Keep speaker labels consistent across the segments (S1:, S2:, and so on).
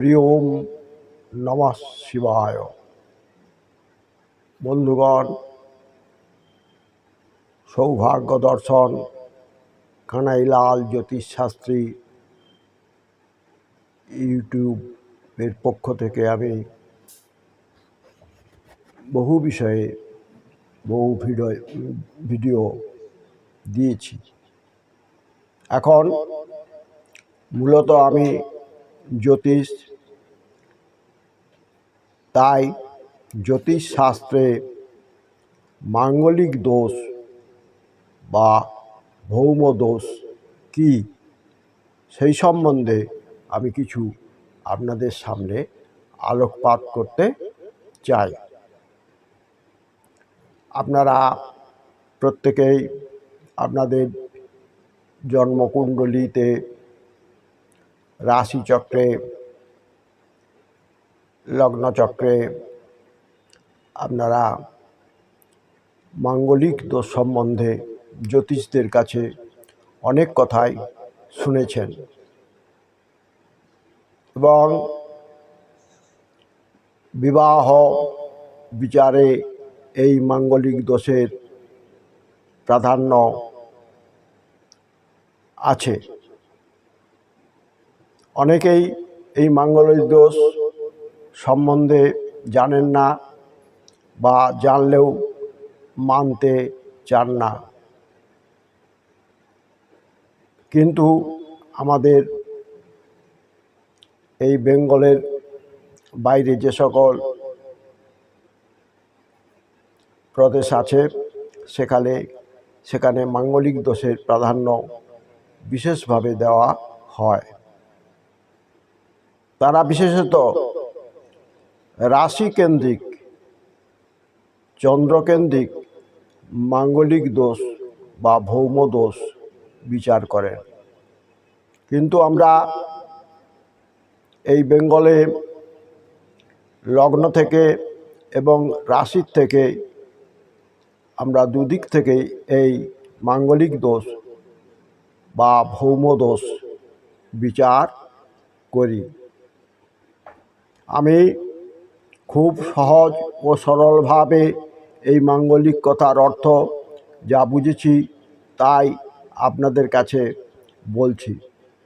S1: হরি ওম নম শিবায়। বন্ধুগণ, সৌভাগ্য দর্শন, কানাইলাল জ্যোতিষশাস্ত্রী ইউটিউবের পক্ষ থেকে আমি বহু বিষয়ে বহু ভিডিও ভিডিও দিয়েছি। এখন মূলত আমি জ্যোতিষ তাই জ্যোতিষ শাস্ত্রে মাঙ্গলিক দোষ বা ভৌম দোষ কি সেই সম্বন্ধে আমি কিছু আপনাদের সামনে আলোকপাত করতে চাই। আপনারা প্রত্যেকেই আপনাদের জন্মকুণ্ডলিতে রাশিচক্রে লগ্নচক্রে আপনারা মাঙ্গলিক দোষ সম্বন্ধে জ্যোতিষদের কাছে অনেক কথাই শুনেছেন। এবং বিবাহ বিচারে এই মাঙ্গলিক দোষের প্রাধান্য আছে। অনেকেই এই মাঙ্গলিক দোষ সম্বন্ধে জানেন না বা জানলেও মানতে চান না। কিন্তু আমাদের এই বেঙ্গলের বাইরে যে সকল প্রদেশ আছে, সেখানে সেখানে মাঙ্গলিক দোষের প্রাধান্য বিশেষভাবে দেওয়া হয়। তারা বিশেষত রাশিকেন্দ্রিক, চন্দ্রকেন্দ্রিক, মাঙ্গলিক দোষ বা ভৌম দোষ বিচার করেন। কিন্তু আমরা এই বেঙ্গলে লগ্ন থেকে এবং রাশির থেকে, আমরা দুদিক থেকেই এই মাঙ্গলিক দোষ বা ভৌম দোষ বিচার করি। আমি খুব সহজ ও সরলভাবে এই মাঙ্গলিক কথার অর্থ যা বুঝেছি, তাই আপনাদের কাছে বলছি।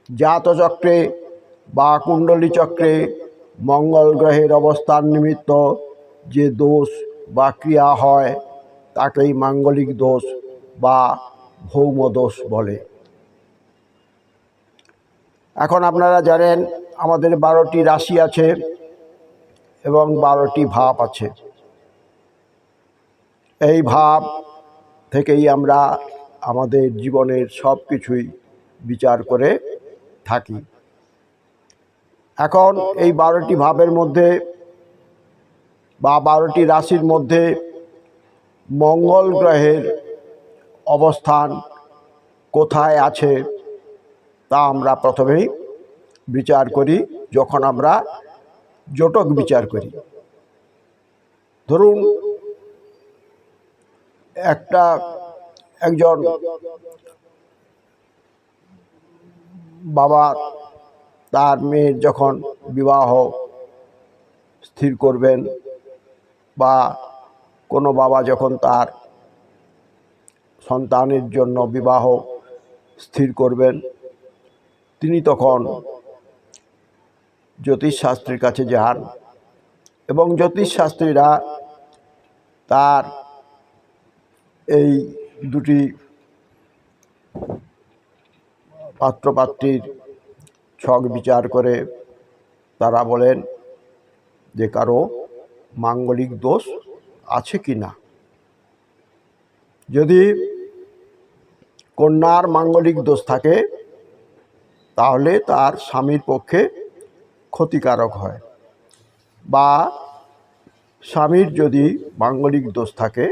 S1: জাতচক্রে বা কুণ্ডলী চক্রে মঙ্গল গ্রহের অবস্থান নিমিত্ত যে দোষ বা ক্রিয়া হয়, তাকেই মাঙ্গলিক দোষ বা ভৌম দোষ বলে। এখন আপনারা জানেন, আমাদের বারোটি রাশি আছে। এবং বারোটি ভাব আছে। এই ভাব থেকেই আমরা আমাদের জীবনের সব কিছুই বিচার করে থাকি। এখন এই বারোটি ভাবের মধ্যে বা বারোটি রাশির মধ্যে মঙ্গল গ্রহের অবস্থান কোথায় আছে তা আমরা প্রথমেই বিচার করি যখন আমরা জটক বিচার করি। ধরুন, একটা একজন বাবা, তার মেয়ের যখন বিবাহ স্থির করবেন বা কোনো বাবা যখন তার সন্তানের জন্য বিবাহ স্থির করবেন, তিনি তখন জ্যোতিষশাস্ত্রীর কাছে যান এবং জ্যোতিষশাস্ত্রীরা তার এই দুটি পাত্রপাত্রীর ছক বিচার করে তারা বলেন যে কারও মাঙ্গলিক দোষ আছে কি না। যদি কন্যার মাঙ্গলিক দোষ থাকে, তাহলে তার স্বামীর পক্ষে ক্ষতিকারক হয়। বা স্বামীর যদি মাঙ্গলিক দোষ থাকে,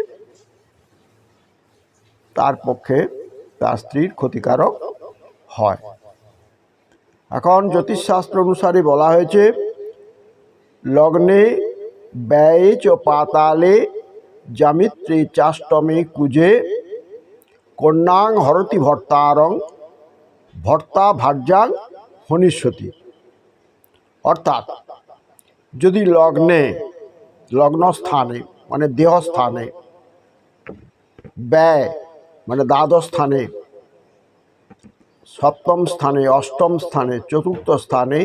S1: তার পক্ষে তার স্ত্রীর ক্ষতিকারক হয়। এখন জ্যোতিষশাস্ত্র অনুসারে বলা হয়েছে, লগ্নে ব্যয়ে চ পাতালে জামিত্রী চাষ্টমে কুজে কন্যাং হরতি ভর্তারং ভর্তা ভার্যাং হনিষ্যতি। অর্থাৎ যদি লগ্নে লগ্ন স্থানে মানে দেহস্থানে ব্যয় মানে দ্বাদশ স্থানে সপ্তম স্থানে অষ্টম স্থানে চতুর্থ স্থানে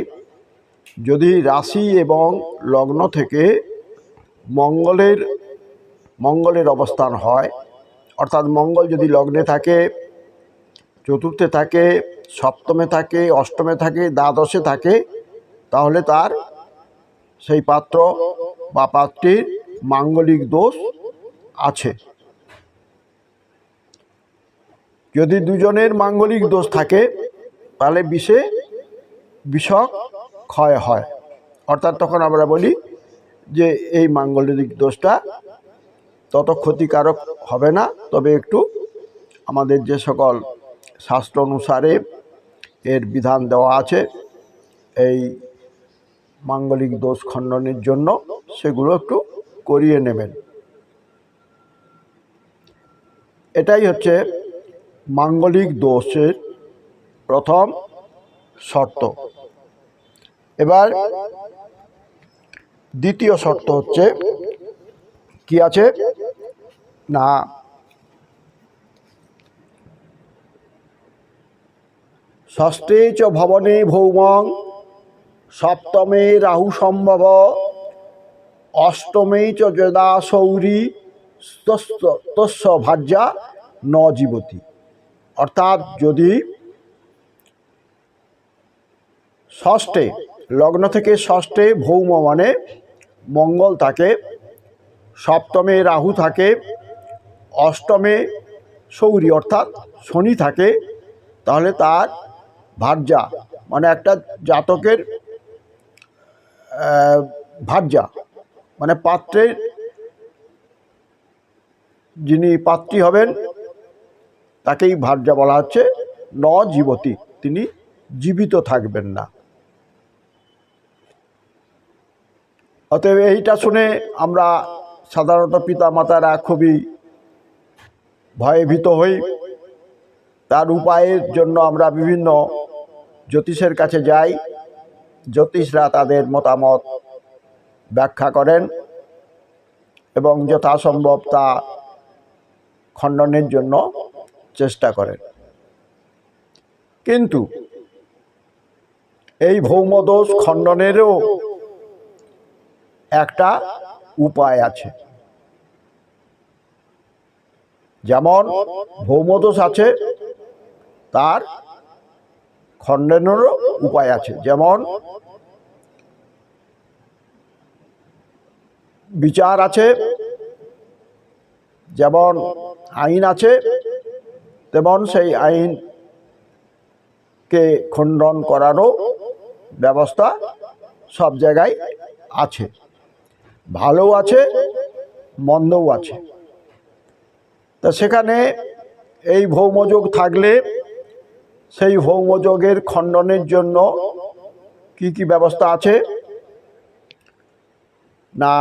S1: যদি রাশি এবং লগ্ন থেকে মঙ্গলের মঙ্গলের অবস্থান হয়, অর্থাৎ মঙ্গল যদি লগ্নে থাকে, চতুর্থে থাকে, সপ্তমে থাকে, অষ্টমে থাকে, দ্বাদশে থাকে তাহলে তার সেই পাত্র বা পাত্রীর মাঙ্গলিক দোষ আছে। যদি দুজনের মাঙ্গলিক দোষ থাকে, তাহলে বিষে বিষক ক্ষয় হয়। অর্থাৎ তখন আমরা বলি যে এই মাঙ্গলিক দোষটা তত ক্ষতিকারক হবে না। তবে একটু আমাদের যে সকল শাস্ত্র অনুসারে এর বিধান দেওয়া আছে, এই মাঙ্গলিক দোষ খণ্ডনের জন্য সেগুলো একটু করিয়ে নেবেন। এটাই হচ্ছে মাঙ্গলিক দোষের প্রথম শর্ত। এবার দ্বিতীয় শর্ত হচ্ছে, কি আছে? না। ষষ্ঠে চ ভবনে ভৌমং সপ্তমে রাহু সম্ভব, অষ্টমে চ যদা সৌরী তস্য- ভার্যা ন জীবতী। অর্থাৎ যদি ষষ্ঠে, লগ্ন থেকে ষষ্ঠে ভৌম মানে মঙ্গল থাকে, সপ্তমে রাহু থাকে, অষ্টমে সৌরী অর্থাৎ শনি থাকে, তাহলে তার ভার্যা মানে একটা জাতকের আহ, মানে পাত্রের যিনি পাত্রী হবেন তাকেই ভার্যা বলা হচ্ছে ন জীবতী তিনি জীবিত থাকবেন না। অতএব এইটা শুনে আমরা সাধারণত পিতা মাতারা খুবই ভয়ে ভীত হই। তার উপায়ের জন্য আমরা বিভিন্ন জ্যোতিষের কাছে যাই। জ্যোতিষরা তাদের মতামত ব্যাখ্যা করেন এবং যথাসম্ভব তা খণ্ডনের জন্য চেষ্টা করেন। কিন্তু এই ভৌমদোষ খণ্ডনেরও একটা উপায় আছে। যেমন ভৌমদোষ আছে, তার খণ্ডনেরও উপায় আছে। যেমন, বিচার আছে, যেমন আইন আছে, তেমন সেই আইনকে খণ্ডন করারও ব্যবস্থা সব জায়গায় আছে। ভালো আছে, মন্দও আছে। তা সেখানে এই ভৌমযোগ থাকলে সেই ভৌমযোগের খণ্ডনের জন্য কি কি ব্যবস্থা আছে? না,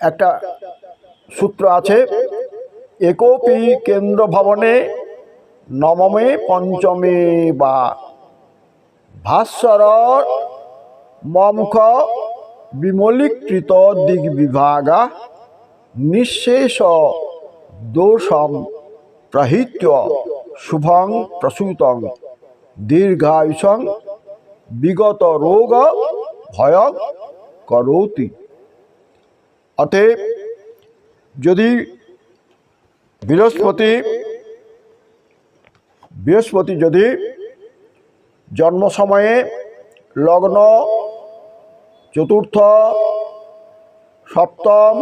S1: একটা সূত্র আছে, একোপি কেন্দ্র ভবনে নবমে, পঞ্চমে বা ভাস্বর মমখ বিমলীকৃত দিক বিভাগা নিঃশেষ দোষম প্রহিত্য। শুভং প্রসূতং, দীর্ঘায়ুষং, বিগত রোগ ভয় করোতি অতএব যদি বৃহস্পতি বৃহস্পতি যদি জন্ম সময়ে লগ্ন, চতুর্থ, সপ্তম,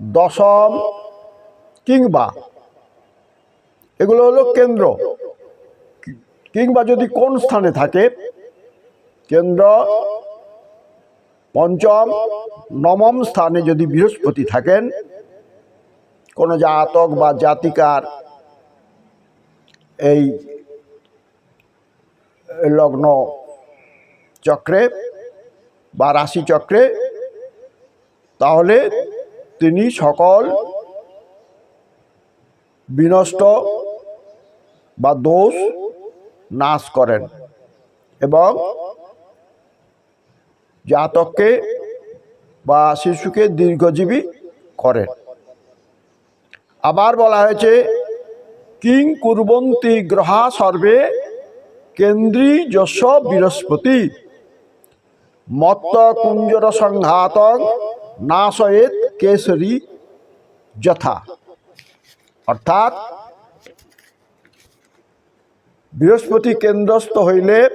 S1: দশম কিংবা এগুলো হলো কেন্দ্র। কিংবা যদি কোন স্থানে থাকে, কেন্দ্র পঞ্চম, নবম স্থানে যদি বৃহস্পতি থাকেন, কোনো জাতক বা জাতিকার এই লগ্ন চক্রে বা রাশি চক্রে, তাহলে তিনি সকল বিনষ্ট বা দোষ নাশ করেন এবং জাতককে বা শিশুকে দীর্ঘজীবী করেন। আবার বলা হয়েছে, কিং কুরবন্তি গ্রহা সর্বে কেন্দ্রী যশ বৃহস্পতি, মত্ত কুঞ্জর সংঘাত নাশয়েত কেশরী যথা। অর্থাৎ বৃহস্পতি কেন্দ্রস্থ হইলে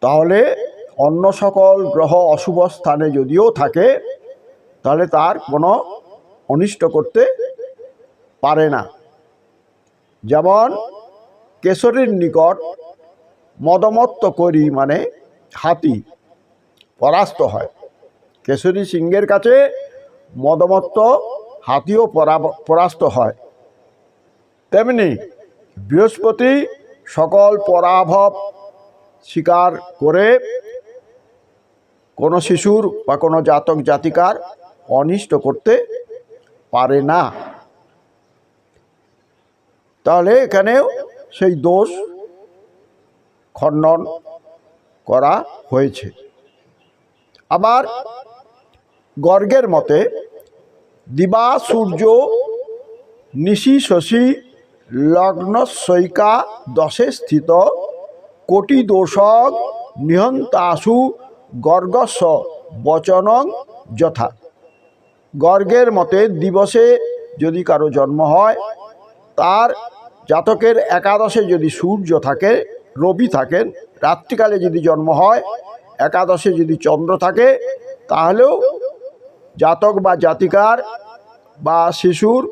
S1: তাহলে অন্য সকল গ্রহ অশুভ স্থানে যদিও থাকে, তাহলে তার কোনো অনিষ্ট করতে পারে না। যেমন কেশরীর নিকট মদমত্ত করি মানে হাতি পরাস্ত হয়। কেশরী সিংহের কাছে মদমত্ত হাতিও পরা- পরাস্ত হয়। তেমনি বৃহস্পতি সকল পরাভব স্বীকার করে কোনো শিশুর বা কোনো জাতক জাতিকার অনিষ্ট করতে পারে না। তাহলে এখানেও সেই দোষ খণ্ডন করা হয়েছে। আবার গর্গের মতে দিবা সূর্য নিশি শশী লগ্ন সৈকা দশে স্থিত কোটি দোষক নিহন্তাসু গর্গস্ব বচনং যথা। গর্গের মতে দিবসে যদি কারও জন্ম হয়, তার জাতকের একাদশে যদি সূর্য থাকে, রবি থাকেন, রাত্রিকালে যদি জন্ম হয়, একাদশে যদি চন্দ্র থাকে, তাহলেও জাতক বা জাতিকার বা শিশুর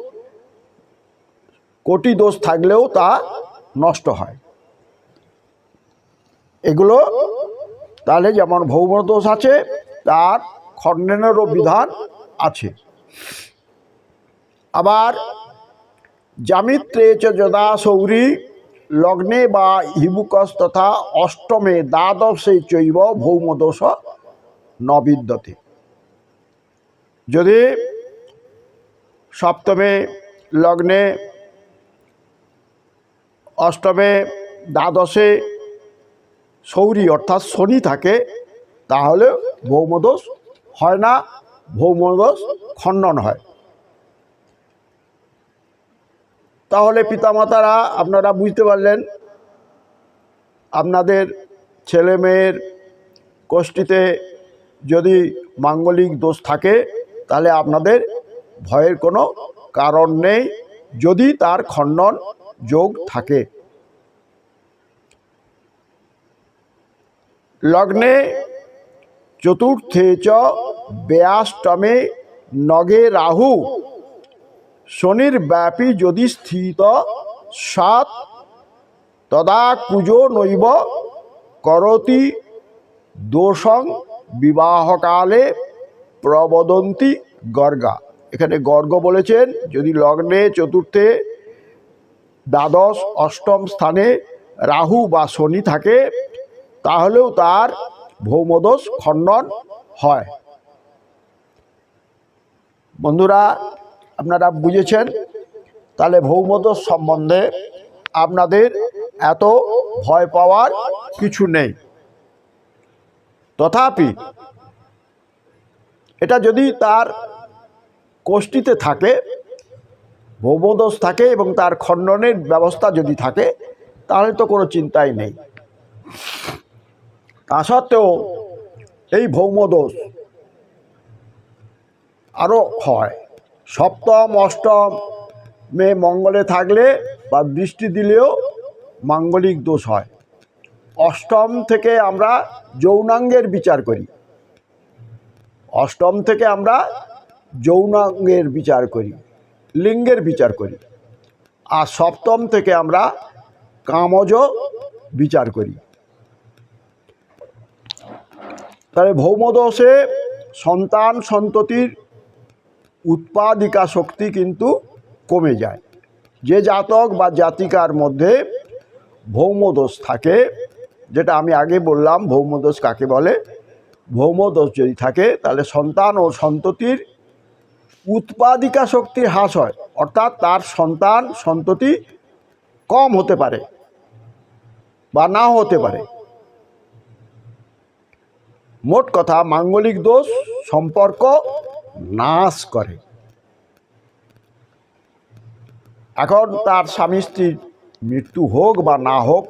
S1: কোটি দোষ থাকলেও তা নষ্ট হয়। এগুলো তাহলে যেমন ভৌম দোষ আছে, তার খণ্ডনেরও বিধান আছে। আবার জামিত্রে চ যদা সৌরী, লগ্নে বা হিবুকস তথা অষ্টমে দ্বাদশে চৈব ভৌমদোষ ন বিদ্যতে যদি সপ্তমে লগ্নে অষ্টমে দ্বাদশে সৌরী অর্থাৎ শনি থাকে, তাহলে ভৌমদোষ হয় না, ভৌমদোষ খণ্ডন হয়। তাহলে পিতামাতারা, আপনারা বুঝতে পারলেন, আপনাদের ছেলে মেয়ের কোষ্ঠীতে যদি মাঙ্গলিক দোষ থাকে, তাহলে আপনাদের ভয়ের কোনো কারণ নেই। যদি তার খণ্ডন যোগ থাকে। লগ্নে চতুর্থে চ ব্যাষ্টমে নগে রাহু। শনির ব্যাপী যদি স্থিত সাত, তদা কুজো নৈব করতি দোষং বিবাহকালে প্রবদন্তি গর্গা। এখানে গর্গ বলেছেন, যদি লগ্নে চতুর্থে দ্বাদশ অষ্টম স্থানে রাহু বা শনি থাকে, তাহলেও তার ভৌমদোষ খণ্ডন হয়। বন্ধুরা, আপনারা বুঝেছেন? তাহলে ভৌমদোষ সম্বন্ধে আপনাদের এত ভয় পাওয়ার কিছু নেই। তথাপি এটা যদি তার কোষ্ঠীতে থাকে ভৌমদোষ থাকে এবং তার খণ্ডনের ব্যবস্থা যদি থাকে, তাহলে তো কোনো চিন্তাই নেই। তা সত্ত্বেও এই ভৌমদোষ আরও হয়। সপ্তম, অষ্টম, মে মঙ্গলে থাকলে বা দৃষ্টি দিলেও মাঙ্গলিক দোষ হয়। অষ্টম থেকে আমরা যৌনাঙ্গের বিচার করি। অষ্টম থেকে আমরা যৌনাঙ্গের বিচার করি। লিঙ্গের বিচার করি। আর সপ্তম থেকে আমরা কামজ বিচার করি। তাহলে ভৌমদোষে সন্তান সন্ততির উৎপাদিকা শক্তি কিন্তু কমে যায়। যে জাতক বা জাতিকার মধ্যে ভৌমদোষ থাকে, যেটা আমি আগে বললাম, ভৌমদোষ কাকে বলে? ভৌমদোষ যদি থাকে, তাহলে সন্তান ও সন্ততির উৎপাদিকা শক্তির হ্রাস হয়, অর্থাৎ তার সন্তান, সন্ততি কম হতে পারে বা নাও হতে পারে। মোট কথা, মাঙ্গলিক দোষ সম্পর্ক নাশ করে। এখন তার স্বামী স্ত্রীর মৃত্যু হোক বা না হোক,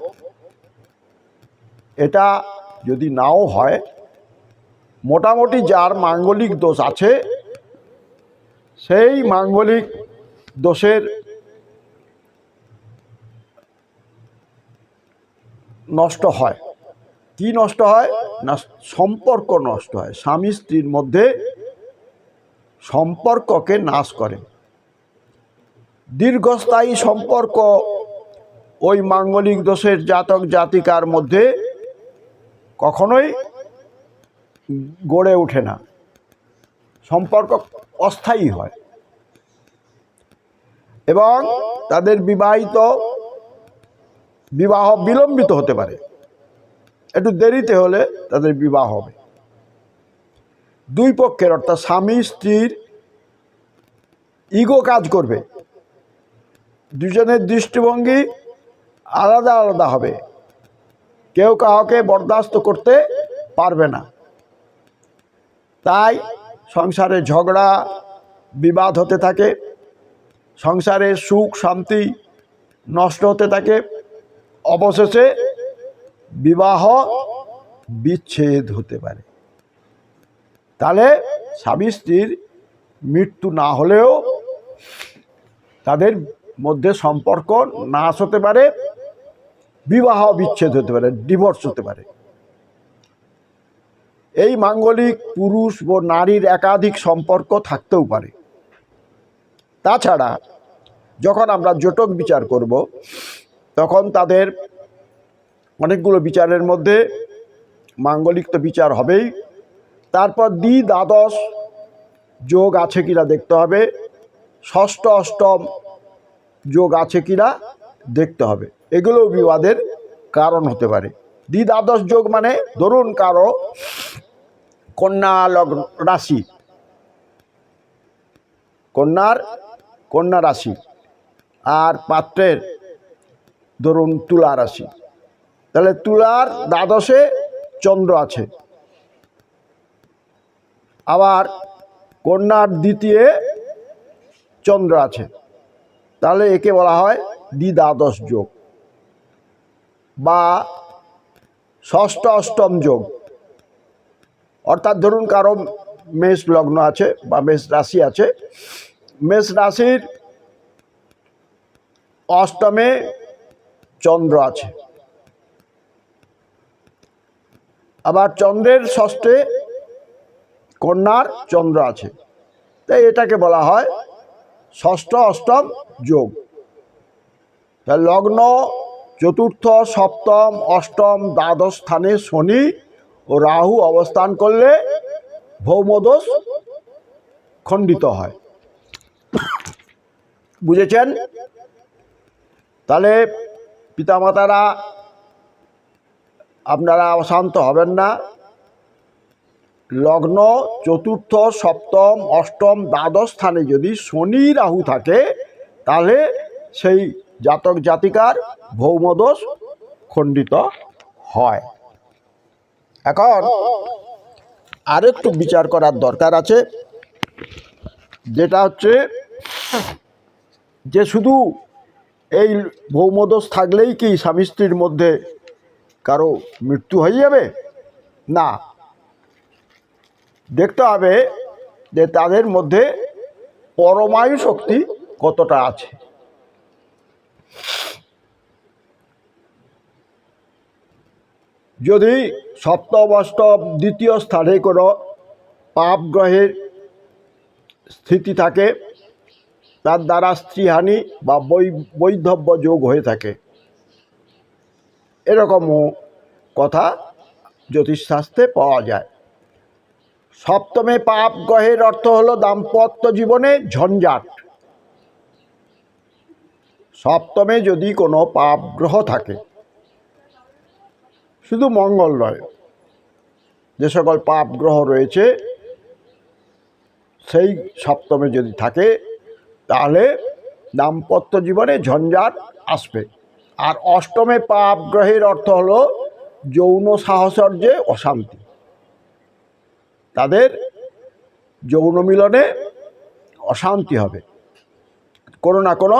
S1: এটা যদি নাও হয়, মোটামুটি যার মাঙ্গলিক দোষ আছে সেই মাঙ্গলিক দোষের নষ্ট হয়। কি নষ্ট হয়? না, সম্পর্ক নষ্ট হয়। স্বামী স্ত্রীর মধ্যে সম্পর্ককে নাশ করে। দীর্ঘস্থায়ী সম্পর্ক ওই মাঙ্গলিক দোষের জাতক জাতিকার মধ্যে কখনোই গড়ে ওঠে না। সম্পর্ক অস্থায়ী হয়। এবং তাদের বিবাহিত বিবাহ বিলম্বিত হতে পারে। একটু দেরিতে হলে তাদের বিবাহ হবে। দুই পক্ষের, অর্থাৎ স্বামী, স্ত্রীর ইগো কাজ করবে। দুজনের দৃষ্টিভঙ্গি আলাদা আলাদা হবে। কেউ কাউকে বরদাস্ত করতে পারবে না। তাই সংসারে ঝগড়া, বিবাদ হতে থাকে সংসারের সুখ, শান্তি নষ্ট হতে থাকে, অবশেষে বিবাহ বিচ্ছেদ হতে পারে। তাহলে স্বামী স্ত্রীর মৃত্যু না হলেও তাদের মধ্যে সম্পর্ক নাশ হতে পারে, বিবাহ বিচ্ছেদ হতে পারে ডিভোর্স হতে পারে। এই মাঙ্গলিক পুরুষ ও নারীর একাধিক সম্পর্ক থাকতেও পারে। তাছাড়া যখন আমরা জটক বিচার করব, তখন তাদের অনেকগুলো বিচারের মধ্যে মাঙ্গলিক তো বিচার হবেই। তারপর দ্বি দ্বাদশ যোগ আছে কিনা দেখতে হবে, ষষ্ঠ, অষ্টম যোগ আছে কিনা দেখতে হবে। এগুলোও বিবাদের কারণ হতে পারে। দ্বি দ্বাদশ যোগ মানে ধরুন কারও কন্যা লগ্ন রাশি। কন্যার কন্যা রাশি। আর পাত্রের ধরুন তুলা রাশি। তাহলে তুলার দ্বাদশে চন্দ্র আছে। আবার কন্যার দ্বিতীয় চন্দ্র আছে। তাহলে একে বলা হয় দ্বিদ্বাদশ যোগ বা ষষ্ঠ অষ্টম যোগ। অর্থাৎ ধরুন কারও মেষ লগ্ন আছে বা মেষ রাশি আছে, মেষ রাশির অষ্টমে চন্দ্র আছে। আবার চন্দ্রের ষষ্ঠে কন্যার চন্দ্র আছে। তাই এটাকে বলা হয় ষষ্ঠ অষ্টম যোগ। লগ্ন চতুর্থ সপ্তম অষ্টম দ্বাদশ স্থানে শনি ও রাহু অবস্থান করলে ভৌমদোষ খণ্ডিত হয়। বুঝেছেন? তাহলে পিতামাতারা আপনারা অশান্ত হবেন না। লগ্ন চতুর্থ, সপ্তম, অষ্টম, দ্বাদশ স্থানে যদি শনি রাহু থাকে, তাহলে সেই জাতক জাতিকার ভৌমদোষ খণ্ডিত হয়। এখন আরেকটু বিচার করার দরকার আছে, যেটা হচ্ছে যে শুধু এই ভৌমদোষ থাকলেই কি স্বামী স্ত্রীর মধ্যে কারও মৃত্যু হয়ে যাবে? না। দেখতে হবে যে তাদের মধ্যে পরমায়ু শক্তি কতটা আছে। যদি সপ্তম অষ্টম দ্বিতীয় স্থানে কোনো পাপ গ্রহের স্থিতি থাকে, তার দ্বারা স্ত্রীহানি বা বৈ, বৈধব্য যোগ হয়ে থাকে। এরকমও কথা জ্যোতিষশাস্ত্রে পাওয়া যায়। সপ্তমে পাপ গ্রহের অর্থ হলো দাম্পত্য জীবনে ঝঞ্ঝাট। সপ্তমে যদি কোনো পাপ গ্রহ থাকে শুধু মঙ্গল নয়, যে সকল পাপ গ্রহ রয়েছে, সেই সপ্তমে যদি থাকে, তাহলে দাম্পত্য জীবনে ঝঞ্ঝাট আসবে। আর অষ্টমে পাপ গ্রহের অর্থ হলো যৌন সাহচর্যে অশান্তি। তাদের যৌন মিলনে অশান্তি হবে। কোনো না কোনো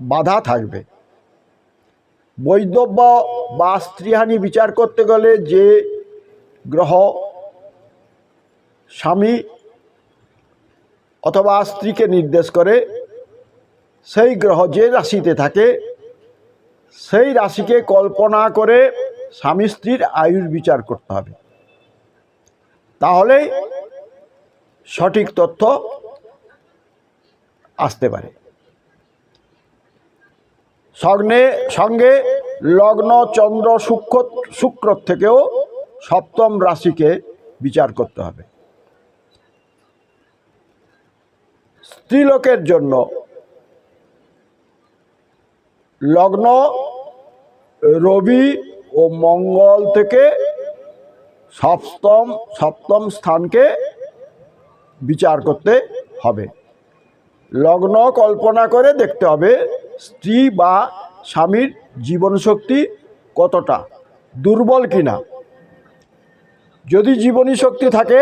S1: বাধা থাকবে। বৈধব্য বা স্ত্রীহানি বিচার করতে গেলে যে গ্রহ স্বামী অথবা স্ত্রীকে নির্দেশ করে, সেই গ্রহ যে রাশিতে থাকে, সেই রাশিকে কল্পনা করে স্বামী স্ত্রীর আয়ুর বিচার করতে হবে। তাহলেই সঠিক তথ্য আসতে পারে। সঙ্গে সঙ্গে লগ্ন, চন্দ্র, শুক্র শুক্র থেকেও সপ্তম রাশিকে বিচার করতে হবে। স্ত্রীলোকের জন্য লগ্ন, রবি ও মঙ্গল থেকে সপ্তম সপ্তম স্থানকে বিচার করতে হবে। লগ্ন কল্পনা করে দেখতে হবে স্ত্রী বা স্বামীর জীবনশক্তি কতটা? দুর্বল কিনা? যদি জীবনী শক্তি থাকে,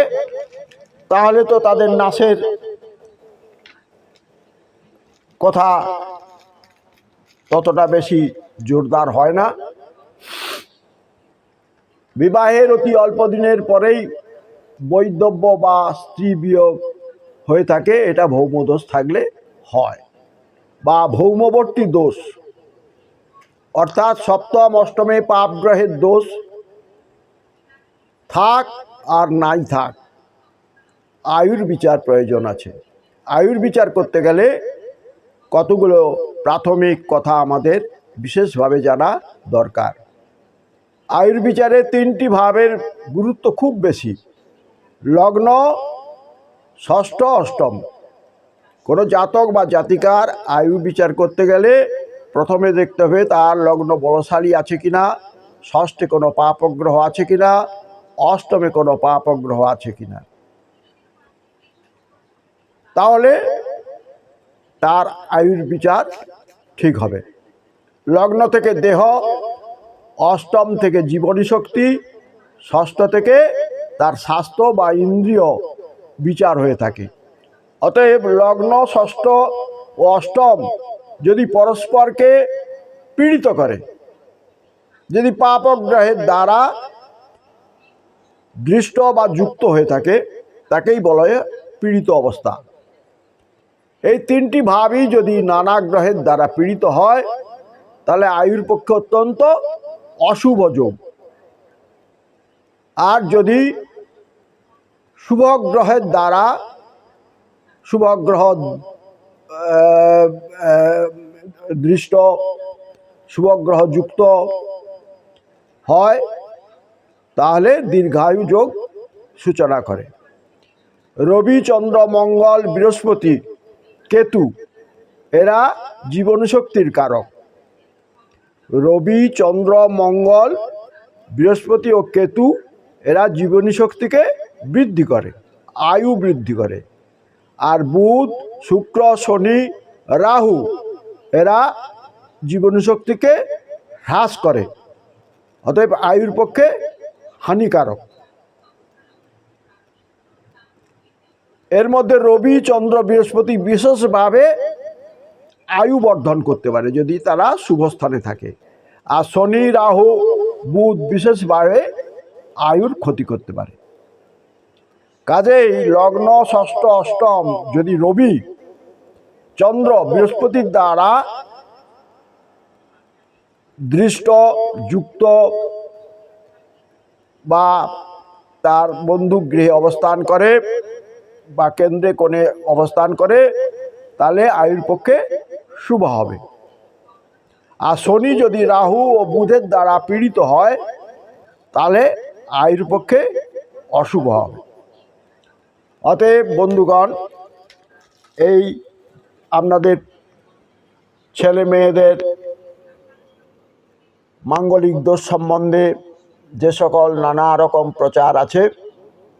S1: তাহলে তো তাদের নাশের কথা ততটা বেশি জোরদার হয় না। বিবাহের অতি অল্প দিনের পরেই বৈধব্য বা স্ত্রী বিয়োগ হয়ে থাকে, এটা ভৌমদোষ থাকলে হয়। বা ভৌমবর্তী দোষ। অর্থাৎ সপ্তম, অষ্টমে পাপ গ্রহের দোষ। থাক আর নাই থাক। আয়ুর বিচার প্রয়োজন আছে। আয়ুর বিচার করতে গেলে কতগুলো প্রাথমিক কথা আমাদের বিশেষভাবে জানা দরকার। আয়ুর বিচারে তিনটি ভাবের গুরুত্ব খুব বেশি। লগ্ন, ষষ্ঠ, অষ্টম। কোনো জাতক বা জাতিকার আয়ু বিচার করতে গেলে প্রথমে দেখতে হবে তার লগ্ন বলশালী আছে কিনা, ষষ্ঠে কোনো পাপগ্রহ আছে কিনা, অষ্টমে কোনো পাপগ্রহ আছে কিনা। তাহলে তার আয়ুর বিচার ঠিক হবে। লগ্ন থেকে দেহ, অষ্টম থেকে জীবনী শক্তি, ষষ্ঠ থেকে তার স্বাস্থ্য বা ইন্দ্রিয় বিচার হয়ে থাকে। অতএব লগ্ন, ষষ্ঠ ও অষ্টম যদি পরস্পরকে পীড়িত করে, যদি পাপগ্রহের দ্বারা দৃষ্ট বা যুক্ত হয়ে থাকে, তাকেই বলা হয় পীড়িত অবস্থা। এই তিনটি ভাবই যদি নানা গ্রহের দ্বারা পীড়িত হয়, তাহলে আয়ুর পক্ষে অত্যন্ত অশুভ যোগ। আর যদি শুভ গ্রহের দ্বারা শুভ গ্রহ আহ, আহ, দৃষ্ট শুভগ্রহ যুক্ত হয় তাহলে দীর্ঘায়ু যোগ সূচনা করে। রবি চন্দ্র মঙ্গল বৃহস্পতি কেতু এরা জীবনশক্তির কারক। রবি চন্দ্র মঙ্গল বৃহস্পতি ও কেতু এরা জীবনী শক্তিকে বৃদ্ধি করে আয়ু বৃদ্ধি করে। আর বুধ, শুক্র, শনি, রাহু, এরা জীবনী শক্তিকে হ্রাস করে। অতএব আয়ুর পক্ষে হানিকারক। এর মধ্যে রবি, চন্দ্র, বৃহস্পতি বিশেষভাবে আয়ু বর্ধন করতে পারে, যদি তারা শুভস্থানে থাকে। আর শনি, রাহু, বুধ বিশেষভাবে আয়ুর ক্ষতি করতে পারে। কাজেই লগ্ন, ষষ্ঠ, অষ্টম, যদি রবি, চন্দ্র, বৃহস্পতির দ্বারা দৃষ্ট, যুক্ত বা তার বন্ধু গৃহে অবস্থান করে বা কেন্দ্রে কোণে অবস্থান করে, তাহলে আয়ুর পক্ষে শুভ হবে। আর শনি যদি রাহু ও বুধের দ্বারা পীড়িত হয়, তাহলে আয়ুর পক্ষে অশুভ হবে। অতএব বন্ধুগণ, এই আপনাদের ছেলে মেয়েদের মাঙ্গলিক দোষ সম্বন্ধে যে সকল নানা রকম প্রচার আছে,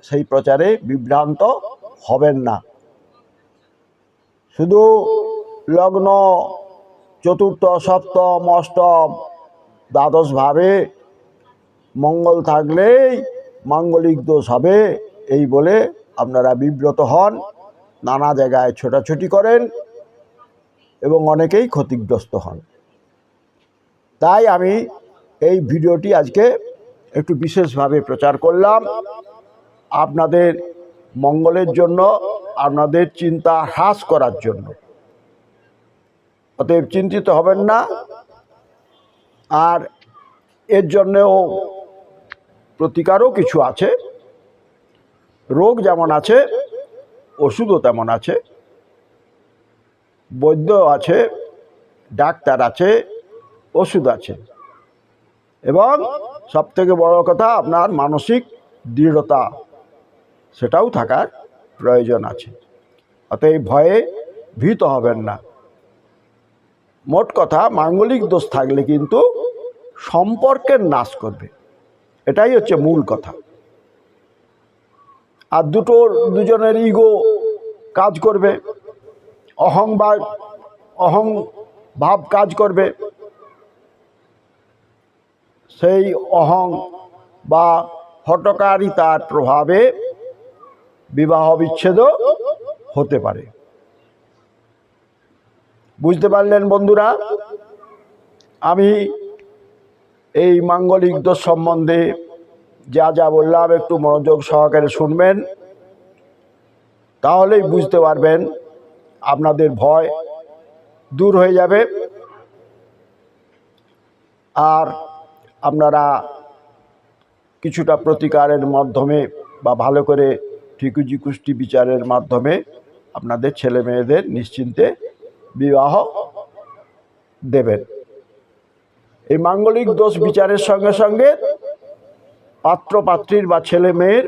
S1: সেই প্রচারে বিভ্রান্ত হবেন না। শুধু লগ্ন, চতুর্থ, সপ্তম, অষ্টম দ্বাদশ ভাবে মঙ্গল থাকলেই মাঙ্গলিক দোষ হবে, এই বলে আপনারা বিব্রত হন, নানা জায়গায় ছোটাছুটি করেন এবং অনেকেই ক্ষতিগ্রস্ত হন। তাই আমি এই ভিডিওটি আজকে একটু বিশেষভাবে প্রচার করলাম। আপনাদের মঙ্গলের জন্য, আপনাদের চিন্তা হ্রাস করার জন্য। অতএব চিন্তিত হবেন না। আর এর জন্যেও প্রতিকারও কিছু আছে। রোগ যেমন আছে, ওষুধও তেমন আছে, বৈদ্য আছে, ডাক্তার আছে, ওষুধ আছে। এবং সবথেকে বড় কথা, আপনার মানসিক দৃঢ়তা, সেটাও থাকার প্রয়োজন আছে। অতএব ভয়ে ভীত হবেন না। মোট কথা, মাঙ্গলিক দোষ থাকলে কিন্তু সম্পর্কের নাশ করবে। এটাই হচ্ছে মূল কথা। আর দুটোর দুজনের ইগো কাজ করবে। অহং বা অহং ভাব কাজ করবে। সেই অহং বা হটকারিতার প্রভাবে বিবাহ বিচ্ছেদ হতে পারে। বুঝতে পারলেন বন্ধুরা? আমি এই মাঙ্গলিক দোষ সম্বন্ধে যা যা বললাম, একটু মনোযোগ সহকারে শুনবেন, তাহলেই বুঝতে পারবেন আপনাদের ভয় দূর হয়ে যাবে। আর আপনারা কিছুটা প্রতিকারের মাধ্যমে বা ভালো করে ঠিকুজি কুষ্টি বিচারের মাধ্যমে আপনাদের ছেলে মেয়েদের নিশ্চিন্তে বিবাহ দেবেন। এই মাঙ্গলিক দোষ বিচারের সঙ্গে সঙ্গে পাত্র পাত্রীর বা ছেলে মেয়ের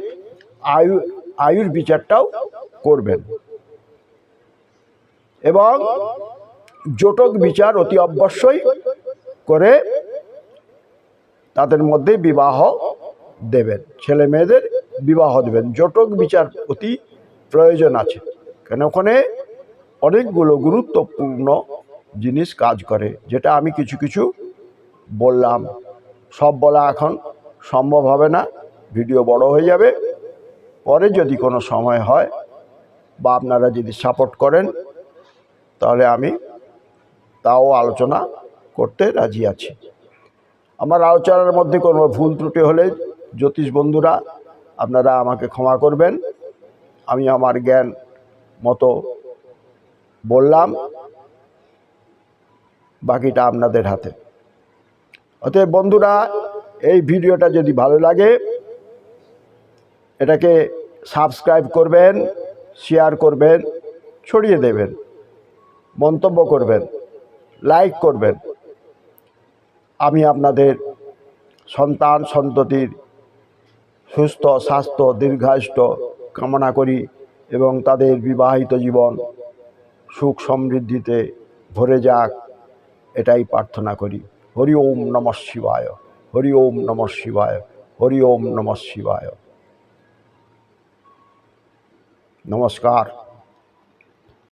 S1: আয়ু, আয়ুর বিচারটাও করবেন। এবং জটক বিচার অতি অবশ্যই করে তাদের মধ্যে বিবাহ দেবেন, ছেলে মেয়েদের বিবাহ দেবেন। জটক বিচার অতি প্রয়োজন আছে, কেন ওখানে অনেকগুলো গুরুত্বপূর্ণ জিনিস কাজ করে, যেটা আমি কিছু কিছু বললাম। সব বলা এখন সম্ভব হবে না, ভিডিও বড় হয়ে যাবে। পরে যদি কোনো সময় হয় বা আপনারা যদি সাপোর্ট করেন, তাহলে আমি তাও আলোচনা করতে রাজি আছি। আমার আলোচনার মধ্যে কোনো ভুল ত্রুটি হলে জ্যোতিষ বন্ধুরা, আপনারা আমাকে ক্ষমা করবেন। আমি আমার জ্ঞান মতো বললাম, বাকিটা আপনাদের হাতে। অতএব বন্ধুরা এই ভিডিওটা যদি ভালো লাগে, এটাকে সাবস্ক্রাইব করবেন, শেয়ার করবেন, ছড়িয়ে দেবেন, মন্তব্য করবেন, লাইক করবেন। আমি আপনাদের সন্তান সন্ততির সুস্থ, স্বাস্থ্য দীর্ঘায়িষ্ঠ কামনা করি এবং তাদের বিবাহিত জীবন সুখ সমৃদ্ধিতে ভরে যাক, এটাই প্রার্থনা করি। হরি ওম নম শিবায়। হরি ওম নম শিবায় হরি ওম নম শিবায়। নমস্কার।